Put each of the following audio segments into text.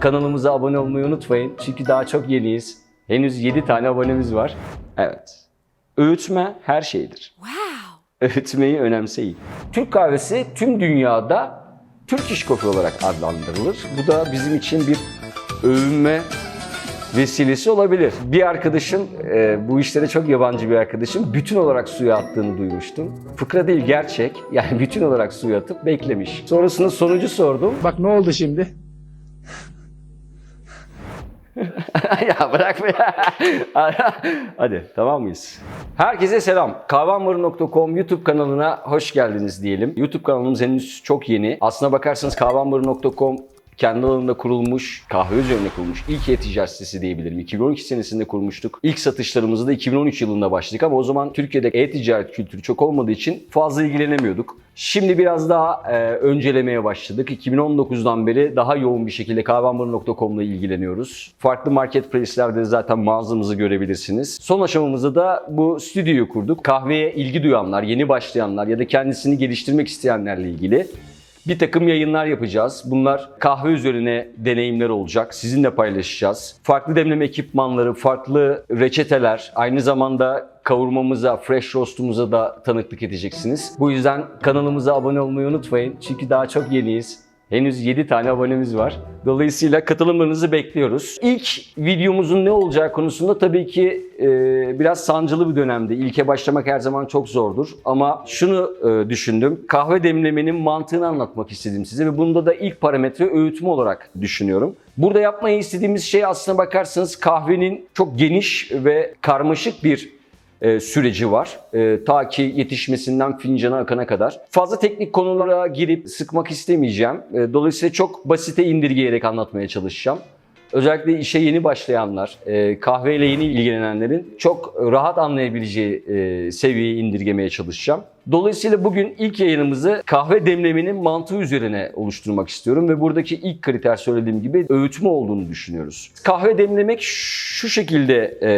Kanalımıza abone olmayı unutmayın. Çünkü daha çok yeniyiz. Henüz 7 tane abonemiz var. Evet. Öğütme her şeydir. Wow. Öğütmeyi önemseyin. Türk kahvesi tüm dünyada Türk iş kofi olarak adlandırılır. Bu da bizim için bir övünme vesilesi olabilir. Bir arkadaşım, e, bu işlere çok yabancı bir arkadaşım, bütün olarak suya attığını duymuştum. Fıkra değil gerçek. Yani bütün olarak suya atıp beklemiş. Sonrasında sonucu sordum. Bak ne oldu şimdi? ya bırak be ya. Hadi tamam mıyız? Herkese selam. Kahvehamuru.com YouTube kanalına hoş geldiniz diyelim. YouTube kanalımız henüz çok yeni. Aslına bakarsanız kahvehamuru.com kendi alanında kurulmuş, kahve üzerine kurulmuş ilk e-ticaret sitesi diyebilirim. 2012 senesinde kurmuştuk. İlk satışlarımızı da 2013 yılında başladık ama o zaman Türkiye'de e-ticaret kültürü çok olmadığı için fazla ilgilenemiyorduk. Şimdi biraz daha e, öncelemeye başladık. 2019'dan beri daha yoğun bir şekilde kahvehamuru.com ile ilgileniyoruz. Farklı marketplace'lerde zaten mağazamızı görebilirsiniz. Son aşamamızda da bu stüdyoyu kurduk. Kahveye ilgi duyanlar, yeni başlayanlar ya da kendisini geliştirmek isteyenlerle ilgili bir takım yayınlar yapacağız. Bunlar kahve üzerine deneyimler olacak. Sizinle paylaşacağız. Farklı demleme ekipmanları, farklı reçeteler, aynı zamanda kavurmamıza, fresh roastumuza da tanıklık edeceksiniz. Bu yüzden kanalımıza abone olmayı unutmayın. Çünkü daha çok yeniyiz. Henüz 7 tane abonemiz var. Dolayısıyla katılımlarınızı bekliyoruz. İlk videomuzun ne olacağı konusunda tabii ki e, biraz sancılı bir dönemdi. İlke başlamak her zaman çok zordur. Ama şunu e, düşündüm. Kahve demlemenin mantığını anlatmak istedim size ve bunda da ilk parametre öğütme olarak düşünüyorum. Burada yapmayı istediğimiz şey aslına bakarsanız kahvenin çok geniş ve karmaşık bir e, süreci var. E, ta ki yetişmesinden fincana akana kadar. Fazla teknik konulara girip sıkmak istemeyeceğim. E, dolayısıyla çok basite indirgeyerek anlatmaya çalışacağım. Özellikle işe yeni başlayanlar, e, kahveyle yeni ilgilenenlerin çok rahat anlayabileceği e, seviyeye indirgemeye çalışacağım. Dolayısıyla bugün ilk yayınımızı kahve demlemenin mantığı üzerine oluşturmak istiyorum ve buradaki ilk kriter söylediğim gibi öğütme olduğunu düşünüyoruz. Kahve demlemek şu şekilde e,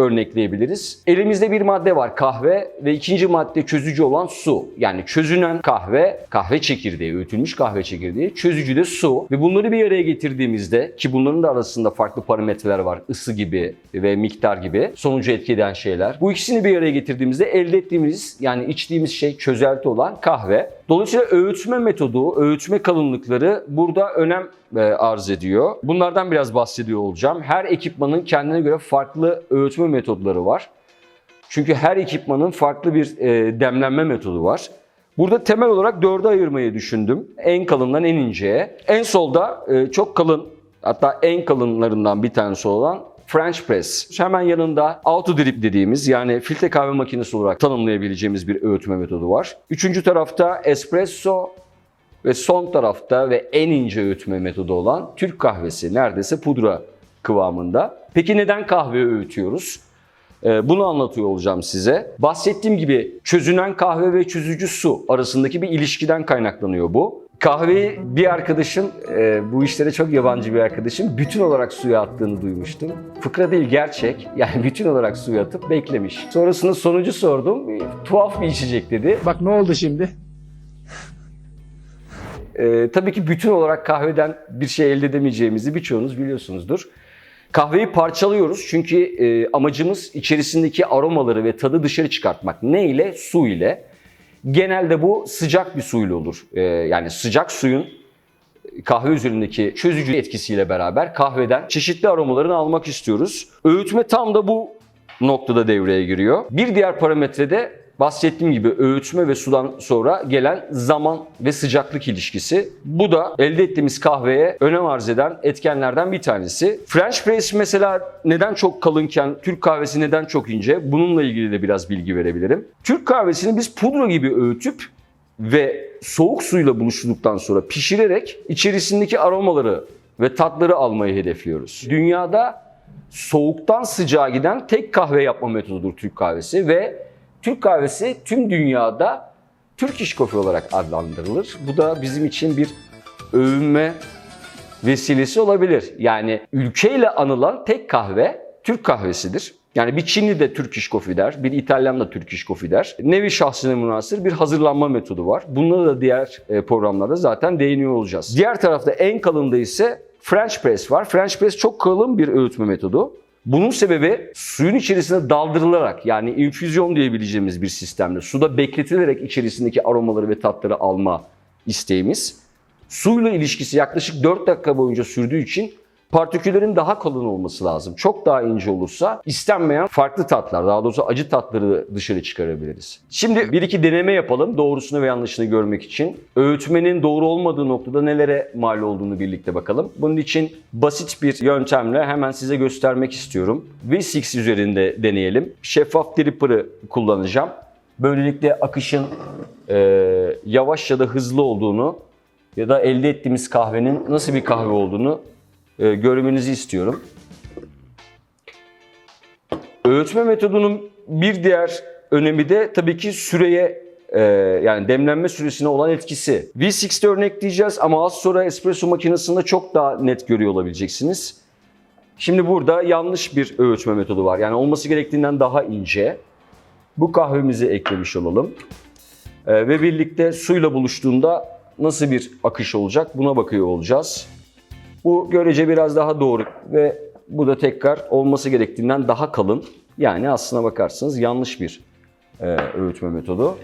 örnekleyebiliriz. Elimizde bir madde var kahve ve ikinci madde çözücü olan su. Yani çözünen kahve, kahve çekirdeği, öğütülmüş kahve çekirdeği, çözücü de su. Ve bunları bir araya getirdiğimizde ki bunların da arasında farklı parametreler var. ısı gibi ve miktar gibi sonucu etki eden şeyler. Bu ikisini bir araya getirdiğimizde elde ettiğimiz yani içtiğimiz şey çözelti olan kahve. Dolayısıyla öğütme metodu, öğütme kalınlıkları burada önem e, arz ediyor. Bunlardan biraz bahsediyor olacağım. Her ekipmanın kendine göre farklı öğütme metodları var. Çünkü her ekipmanın farklı bir e, demlenme metodu var. Burada temel olarak dörde ayırmayı düşündüm. En kalından en inceye. En solda e, çok kalın hatta en kalınlarından bir tanesi olan French Press. Hemen yanında auto drip dediğimiz yani filtre kahve makinesi olarak tanımlayabileceğimiz bir öğütme metodu var. Üçüncü tarafta espresso ve son tarafta ve en ince öğütme metodu olan Türk kahvesi neredeyse pudra kıvamında. Peki neden kahve öğütüyoruz? Ee, Bunu anlatıyor olacağım size. Bahsettiğim gibi çözünen kahve ve çözücü su arasındaki bir ilişkiden kaynaklanıyor bu. Kahveyi bir arkadaşım, e, bu işlere çok yabancı bir arkadaşım, bütün olarak suya attığını duymuştum. Fıkra değil gerçek, yani bütün olarak suya atıp beklemiş. Sonrasında sonucu sordum, E, tuhaf bir içecek dedi. Bak ne oldu şimdi? Ee, tabii ki bütün olarak kahveden bir şey elde edemeyeceğimizi birçoğunuz biliyorsunuzdur. Kahveyi parçalıyoruz çünkü e, amacımız içerisindeki aromaları ve tadı dışarı çıkartmak. Ne ile? Su ile. Genelde bu sıcak bir suyla olur. Ee, yani sıcak suyun kahve üzerindeki çözücü etkisiyle beraber kahveden çeşitli aromalarını almak istiyoruz. Öğütme tam da bu noktada devreye giriyor. Bir diğer parametre de bahsettiğim gibi öğütme ve sudan sonra gelen zaman ve sıcaklık ilişkisi. Bu da elde ettiğimiz kahveye önem arz eden etkenlerden bir tanesi. French press mesela neden çok kalınken Türk kahvesi neden çok ince? Bununla ilgili de biraz bilgi verebilirim. Türk kahvesini biz pudra gibi öğütüp ve soğuk suyla buluşturduktan sonra pişirerek içerisindeki aromaları ve tatları almayı hedefliyoruz. Dünyada soğuktan sıcağa giden tek kahve yapma metodudur Türk kahvesi ve Türk kahvesi tüm dünyada Türk iş kofi olarak adlandırılır. Bu da bizim için bir övünme vesilesi olabilir. Yani ülkeyle anılan tek kahve Türk kahvesidir. Yani bir Çinli de Turkish Coffee der, bir İtalyan da Turkish Coffee der. Nevi şahsına münasır bir hazırlanma metodu var. Bunları da diğer e, programlarda zaten değiniyor olacağız. Diğer tarafta en kalında ise French Press var. French Press çok kalın bir öğütme metodu. Bunun sebebi suyun içerisine daldırılarak yani infüzyon diyebileceğimiz bir sistemle suda bekletilerek içerisindeki aromaları ve tatları alma isteğimiz. Suyla ilişkisi yaklaşık 4 dakika boyunca sürdüğü için partiküllerin daha kalın olması lazım. Çok daha ince olursa istenmeyen farklı tatlar, daha doğrusu acı tatları dışarı çıkarabiliriz. Şimdi bir iki deneme yapalım doğrusunu ve yanlışını görmek için. Öğütmenin doğru olmadığı noktada nelere mal olduğunu birlikte bakalım. Bunun için basit bir yöntemle hemen size göstermek istiyorum. V6 üzerinde deneyelim. Şeffaf dripper'ı kullanacağım. Böylelikle akışın e, yavaş ya da hızlı olduğunu ya da elde ettiğimiz kahvenin nasıl bir kahve olduğunu e, görmenizi istiyorum. Öğütme metodunun bir diğer önemi de tabii ki süreye e, yani demlenme süresine olan etkisi. V6'de örnekleyeceğiz ama az sonra espresso makinesinde çok daha net görüyor olabileceksiniz. Şimdi burada yanlış bir öğütme metodu var. Yani olması gerektiğinden daha ince. Bu kahvemizi eklemiş olalım. E, ve birlikte suyla buluştuğunda nasıl bir akış olacak buna bakıyor olacağız. Bu görece biraz daha doğru ve bu da tekrar olması gerektiğinden daha kalın. Yani aslına bakarsanız yanlış bir e, öğütme metodu.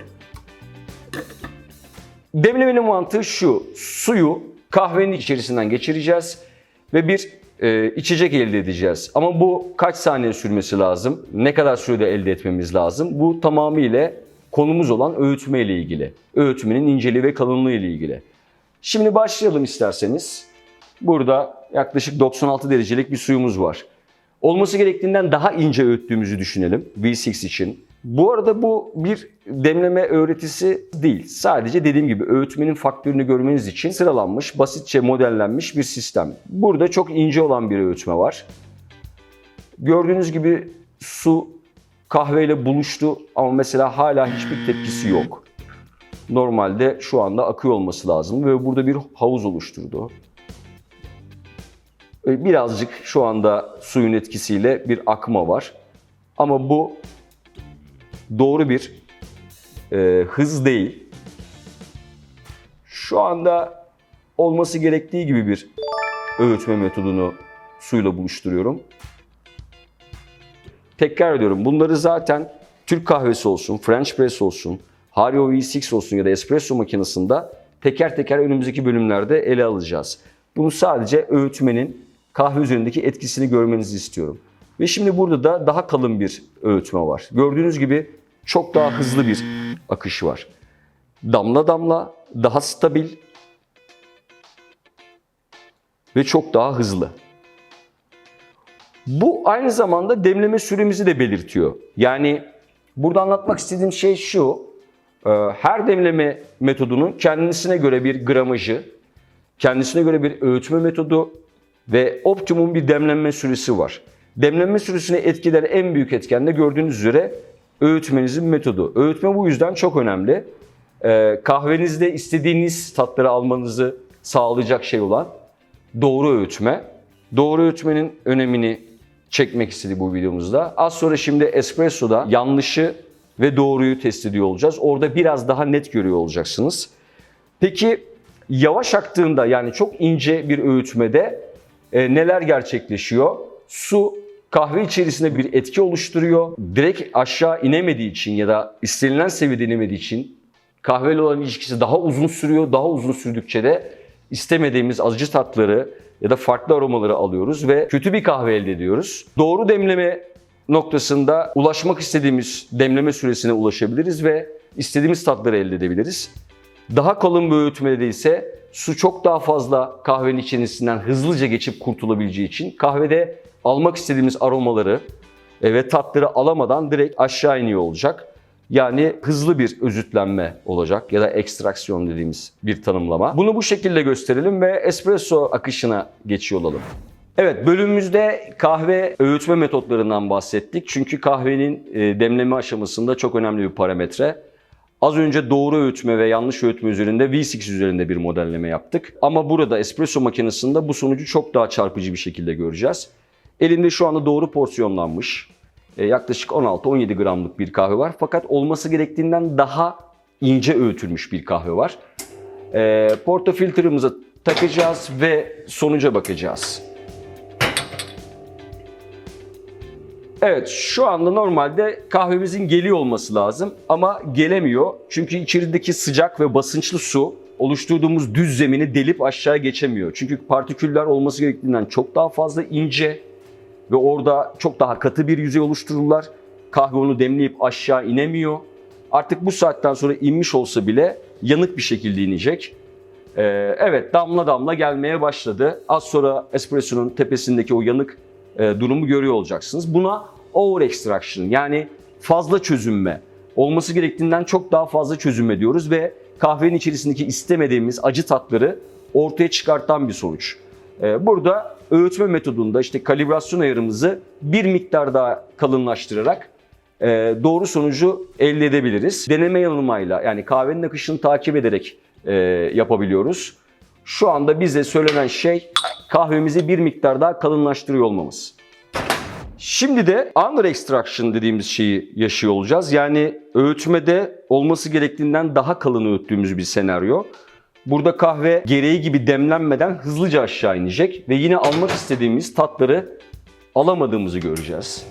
Demlemenin mantığı şu. Suyu kahvenin içerisinden geçireceğiz ve bir e, içecek elde edeceğiz. Ama bu kaç saniye sürmesi lazım? Ne kadar sürede elde etmemiz lazım? Bu tamamıyla konumuz olan öğütme ile ilgili. Öğütmenin inceliği ve kalınlığı ile ilgili. Şimdi başlayalım isterseniz. Burada yaklaşık 96 derecelik bir suyumuz var. Olması gerektiğinden daha ince öğüttüğümüzü düşünelim V6 için. Bu arada bu bir demleme öğretisi değil. Sadece dediğim gibi öğütmenin faktörünü görmeniz için sıralanmış, basitçe modellenmiş bir sistem. Burada çok ince olan bir öğütme var. Gördüğünüz gibi su kahveyle buluştu ama mesela hala hiçbir tepkisi yok. Normalde şu anda akıyor olması lazım ve burada bir havuz oluşturdu. E, Birazcık şu anda suyun etkisiyle bir akma var. Ama bu doğru bir e, hız değil. Şu anda olması gerektiği gibi bir öğütme metodunu suyla buluşturuyorum. Tekrar ediyorum bunları zaten Türk kahvesi olsun, French press olsun, Hario V6 olsun ya da espresso makinesinde teker teker önümüzdeki bölümlerde ele alacağız. Bunu sadece öğütmenin kahve üzerindeki etkisini görmenizi istiyorum. Ve şimdi burada da daha kalın bir öğütme var. Gördüğünüz gibi çok daha hızlı bir akış var. Damla damla, daha stabil ve çok daha hızlı. Bu aynı zamanda demleme süremizi de belirtiyor. Yani burada anlatmak istediğim şey şu. e, Her demleme metodunun kendisine göre bir gramajı, kendisine göre bir öğütme metodu ve optimum bir demlenme süresi var. Demlenme süresini etkiler en büyük etken de gördüğünüz üzere öğütmenizin metodu. Öğütme bu yüzden çok önemli. Ee, kahvenizde istediğiniz tatları almanızı sağlayacak şey olan doğru öğütme. Doğru öğütmenin önemini çekmek istedi bu videomuzda. Az sonra şimdi espressoda yanlışı ve doğruyu test ediyor olacağız. Orada biraz daha net görüyor olacaksınız. Peki yavaş aktığında yani çok ince bir öğütmede e, neler gerçekleşiyor? Su kahve içerisinde bir etki oluşturuyor. Direkt aşağı inemediği için ya da istenilen seviyede inemediği için kahveyle olan ilişkisi daha uzun sürüyor. Daha uzun sürdükçe de istemediğimiz acı tatları ya da farklı aromaları alıyoruz ve kötü bir kahve elde ediyoruz. Doğru demleme noktasında ulaşmak istediğimiz demleme süresine ulaşabiliriz ve istediğimiz tatları elde edebiliriz. Daha kalın bir öğütmede ise su çok daha fazla kahvenin içerisinden hızlıca geçip kurtulabileceği için kahvede almak istediğimiz aromaları e, ve tatları alamadan direkt aşağı iniyor olacak. Yani hızlı bir özütlenme olacak ya da ekstraksiyon dediğimiz bir tanımlama. Bunu bu şekilde gösterelim ve espresso akışına geçiyor olalım. Evet bölümümüzde kahve öğütme metotlarından bahsettik. Çünkü kahvenin e, demleme aşamasında çok önemli bir parametre. Az önce doğru öğütme ve yanlış öğütme üzerinde V6 üzerinde bir modelleme yaptık. Ama burada espresso makinesinde bu sonucu çok daha çarpıcı bir şekilde göreceğiz. Elimde şu anda doğru porsiyonlanmış, E, yaklaşık 16-17 gramlık bir kahve var. Fakat olması gerektiğinden daha ince öğütülmüş bir kahve var. E, portofiltre'ımıza takacağız ve sonuca bakacağız. Evet şu anda normalde kahvemizin geliyor olması lazım ama gelemiyor. Çünkü içerideki sıcak ve basınçlı su oluşturduğumuz düz zemini delip aşağı geçemiyor. Çünkü partiküller olması gerektiğinden çok daha fazla ince ve orada çok daha katı bir yüzey oluştururlar. Kahve onu demleyip aşağı inemiyor. Artık bu saatten sonra inmiş olsa bile yanık bir şekilde inecek. Ee, evet damla damla gelmeye başladı. Az sonra espresso'nun tepesindeki o yanık e, durumu görüyor olacaksınız. Buna over extraction yani fazla çözünme olması gerektiğinden çok daha fazla çözünme diyoruz ve kahvenin içerisindeki istemediğimiz acı tatları ortaya çıkartan bir sonuç. Ee, burada öğütme metodunda işte kalibrasyon ayarımızı bir miktar daha kalınlaştırarak e, doğru sonucu elde edebiliriz. Deneme yanılmayla yani kahvenin akışını takip ederek e, yapabiliyoruz. Şu anda bize söylenen şey kahvemizi bir miktar daha kalınlaştırıyor olmamız. Şimdi de under extraction dediğimiz şeyi yaşıyor olacağız. Yani öğütmede olması gerektiğinden daha kalın öğüttüğümüz bir senaryo. Burada kahve gereği gibi demlenmeden hızlıca aşağı inecek ve yine almak istediğimiz tatları alamadığımızı göreceğiz.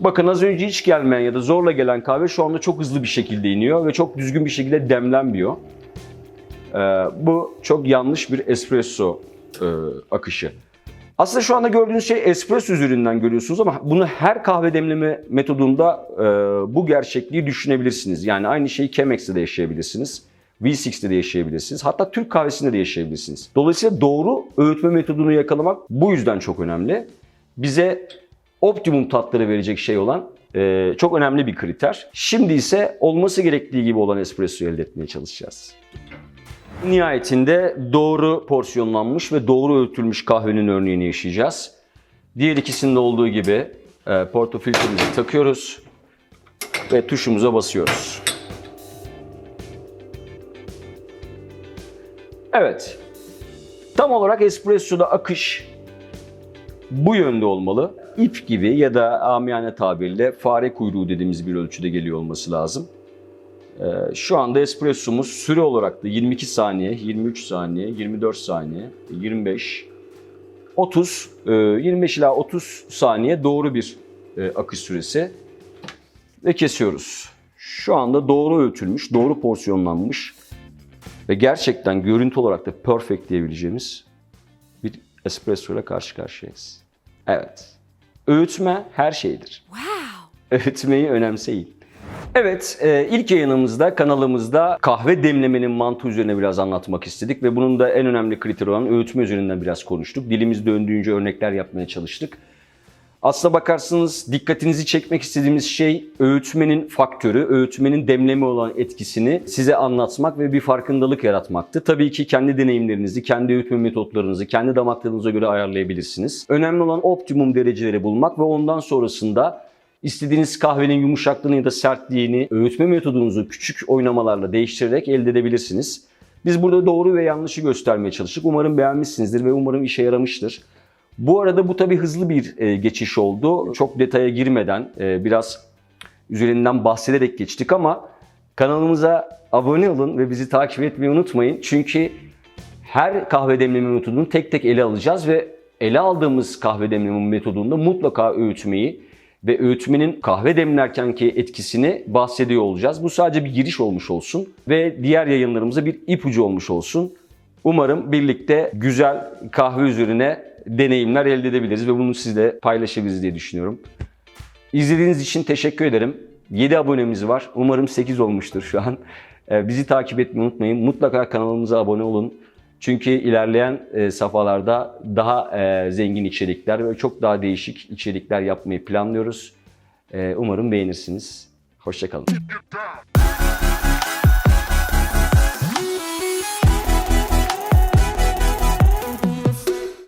Bakın az önce hiç gelmeyen ya da zorla gelen kahve şu anda çok hızlı bir şekilde iniyor ve çok düzgün bir şekilde demlenmiyor. Ee, bu çok yanlış bir espresso e, akışı. Aslında şu anda gördüğünüz şey espresso üzerinden görüyorsunuz ama bunu her kahve demleme metodunda e, bu gerçekliği düşünebilirsiniz. Yani aynı şeyi Chemex'te de yaşayabilirsiniz. V6'de de yaşayabilirsiniz. Hatta Türk kahvesinde de yaşayabilirsiniz. Dolayısıyla doğru öğütme metodunu yakalamak bu yüzden çok önemli. Bize optimum tatları verecek şey olan e, çok önemli bir kriter. Şimdi ise olması gerektiği gibi olan espressoyu elde etmeye çalışacağız. Nihayetinde doğru porsiyonlanmış ve doğru öğütülmüş kahvenin örneğini yaşayacağız. Diğer ikisinde olduğu gibi e, portofiltremizi takıyoruz ve tuşumuza basıyoruz. Evet. Tam olarak espressoda akış bu yönde olmalı. İp gibi ya da amiyane tabirle fare kuyruğu dediğimiz bir ölçüde geliyor olması lazım. Ee, Şu anda espressomuz süre olarak da 22 saniye, 23 saniye, 24 saniye, 25, 30, e, 25 ila 30 saniye doğru bir e, akış süresi ve kesiyoruz. Şu anda doğru ölçülmüş, doğru porsiyonlanmış ve gerçekten görüntü olarak da perfect diyebileceğimiz bir espresso ile karşı karşıyayız. Evet. Öğütme her şeydir. Öğütmeyi önemseyin. Evet, e, ilk yayınımızda kanalımızda kahve demlemenin mantığı üzerine biraz anlatmak istedik ve bunun da en önemli kriteri olan öğütme üzerinden biraz konuştuk. Dilimiz döndüğünce örnekler yapmaya çalıştık. Aslına bakarsanız dikkatinizi çekmek istediğimiz şey öğütmenin faktörü, öğütmenin demleme olan etkisini size anlatmak ve bir farkındalık yaratmaktı. Tabii ki kendi deneyimlerinizi, kendi öğütme metotlarınızı, kendi damak tadınıza göre ayarlayabilirsiniz. Önemli olan optimum dereceleri bulmak ve ondan sonrasında istediğiniz kahvenin yumuşaklığını ya da sertliğini öğütme metodunuzu küçük oynamalarla değiştirerek elde edebilirsiniz. Biz burada doğru ve yanlışı göstermeye çalıştık. Umarım beğenmişsinizdir ve umarım işe yaramıştır. Bu arada bu tabii hızlı bir e, geçiş oldu. Çok detaya girmeden e, biraz üzerinden bahsederek geçtik ama kanalımıza abone olun ve bizi takip etmeyi unutmayın. Çünkü her kahve demleme metodunu tek tek ele alacağız ve ele aldığımız kahve demleme metodunda mutlaka öğütmeyi ve öğütmenin kahve demlerkenki etkisini bahsediyor olacağız. Bu sadece bir giriş olmuş olsun ve diğer yayınlarımıza bir ipucu olmuş olsun. Umarım birlikte güzel kahve üzerine deneyimler elde edebiliriz ve bunu sizle paylaşabiliriz diye düşünüyorum. İzlediğiniz için teşekkür ederim. 7 abonemiz var. Umarım 8 olmuştur şu an. Ee, Bizi takip etmeyi unutmayın. Mutlaka kanalımıza abone olun. Çünkü ilerleyen e, safhalarda daha e, zengin içerikler ve çok daha değişik içerikler yapmayı planlıyoruz. E, Umarım beğenirsiniz. Hoşçakalın.